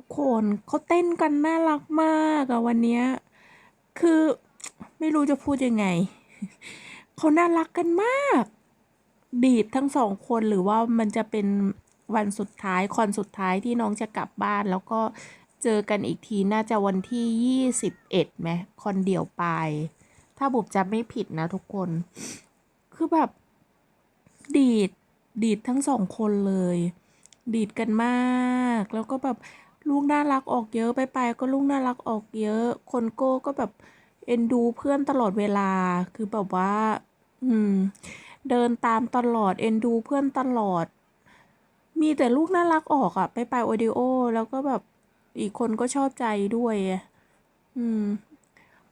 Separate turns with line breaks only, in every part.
ทุกคนเขาเต้นกันน่ารักมากอะวันเนี้ยคือไม่รู้จะพูดยังไง เขาน่ารักกันมากดีดทั้งสองคนหรือว่ามันจะเป็นวันสุดท้ายคอนสุดท้ายที่น้องจะกลับบ้านแล้วก็เจอกันอีกทีน่าจะวันที่ยี่สิบเอ็ดไหมคอนเดี่ยวไปถ้าบุบจำไม่ผิดนะทุกคน คือแบบ ดีด ดีดทั้งสองคนเลย ดีดกันมาก แล้วก็แบบ ลูกน่ารักออกเยอะไปไปก็ลูกน่ารักออกเยอะ คนโก้ก็แบบเอ็นดูเพื่อนตลอดเวลา คือแบบว่า อืม เดินตามตลอดเอ็นดูเพื่อนตลอด มีแต่ลูกน่ารักออกอะไปไปโอดิโอ แล้วก็แบบอีกคนก็ชอบใจด้วยอะอืม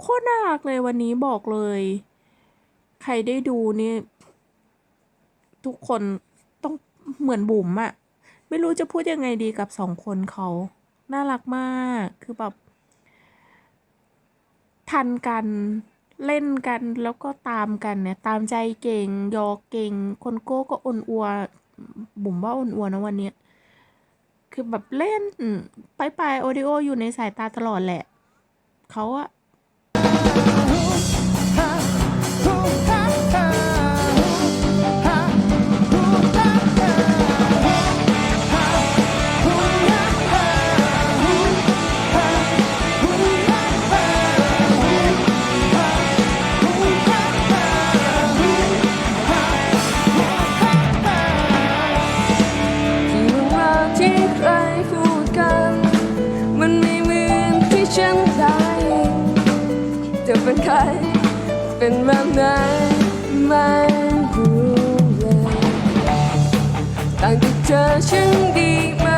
โคตรน่ารักเลยวันนี้บอกเลย ใครได้ดูนี่ ทุกคนต้องเหมือนบุ๋มอะไม่รู้จะพูดยังไงดีกับสองคนเขา น่ารักมากคือแบบทันกันเล่นกันแล้วก็ตามกันเนี่ยตามใจเก่ง ยอกเก่ง คนโก้ก็อ่อนอัวบุ๋มว่าอ่อนอัวนะวันเนี้ยคือแบบเล่นไปไปโอดิโออยู่ในสายตาตลอดแหละเขาอะ
คร เป็นแบบไหนไม่รู้เลยต่างจากเจอฉันดีมา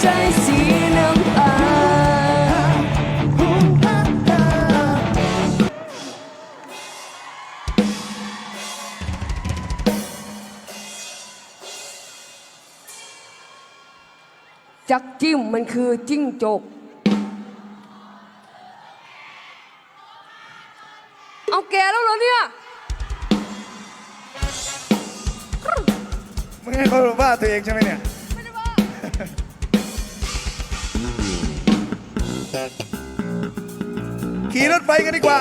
ใจสีน้ำตาจักจิ้มมันคือจิ้งจก เอาแกแล้วเหรอเนี่ย
มึงให้เขาว่าตัวเองใช่ไหมเนี่ย ขี่รถไปกันดีกว่า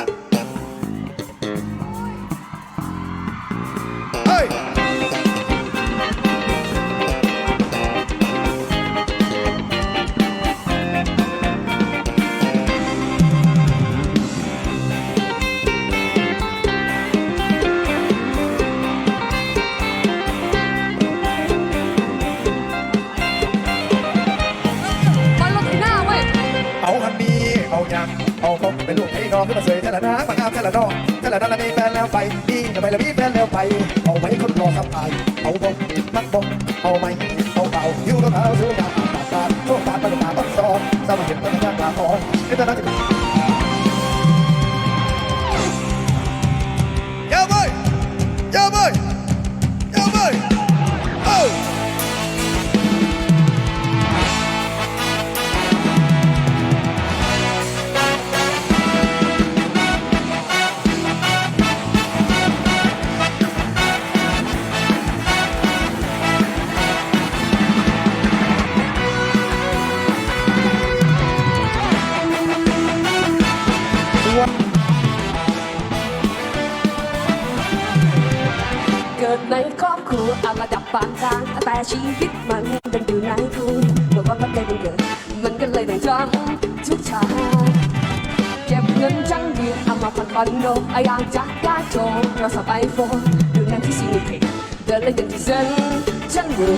เอายังเอาคงเป็นลูกไอ้น้องขึ้นมาเสยแต่ละน้ามางามแต่ละน้องแต่ละน้องมีแฟนแล้วไปนี่ทำไมละมีแฟนแล้วไป เอาไว้คนรอสัมภายเอาบงมักบงเอาไหมเอาเบาอยู่กับเขาซื้อมาตาตาโชคตาตาตาต้นซองสมาเห็นต้นยางตาทองนี่ตอนนั้นจะ
ดในครอบครัวเอามาดับปางทางแต่ชีวิตมันเป็นอยู่ในคุณบอกว่ามัจจัยมันเกิดมันก็เลยต้องจำทุกชาเก็บเงินจังเดียวเอามาผ่อนคอนโดอายางจักกาโจโทรศับท์โฟนดูนังที่ซีนิเพเดินเลยนกันที่เซนฉันรู้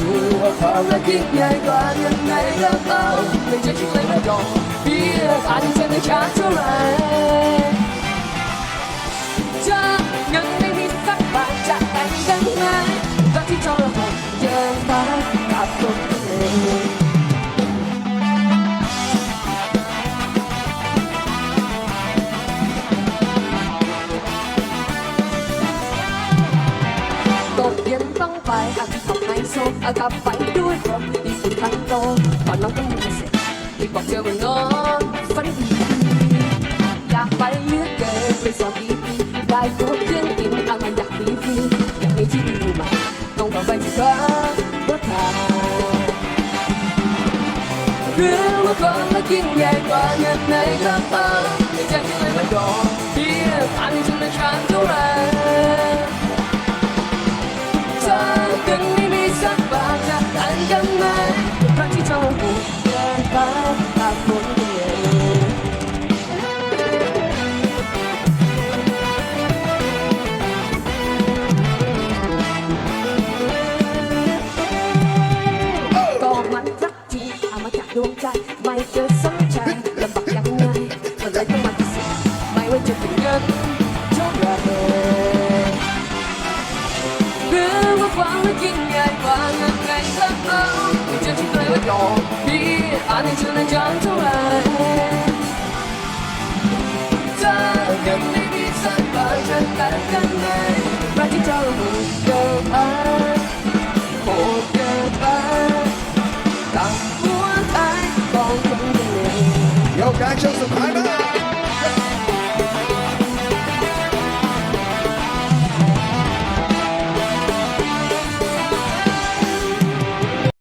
รู้ว่าภารกิจใหญ่กว่ายังไงก็เอาไม่ใช่คิดเลยไม่ยอมเบียร์จจะเซนในชาเท่าไร กันไงรักที่ทรหดเยินไปกับตัวเองตกเย็นต้องไปอาจจะทำให้โซอาจจะไปด้วยผมอีกสุโตตอนน้องต้องมีเสร็จอีกบอกเจอมันนอฝันดีอยากไปเลือกเกินไปสอบอี bagian ini aman dah tipu Yang ini di rumah Nong kau baju kau Kota Rumah kau lagi ngai Banyak naik kapal Jangan lewat dong Dia paling senang canturan nothing to the jump to ride.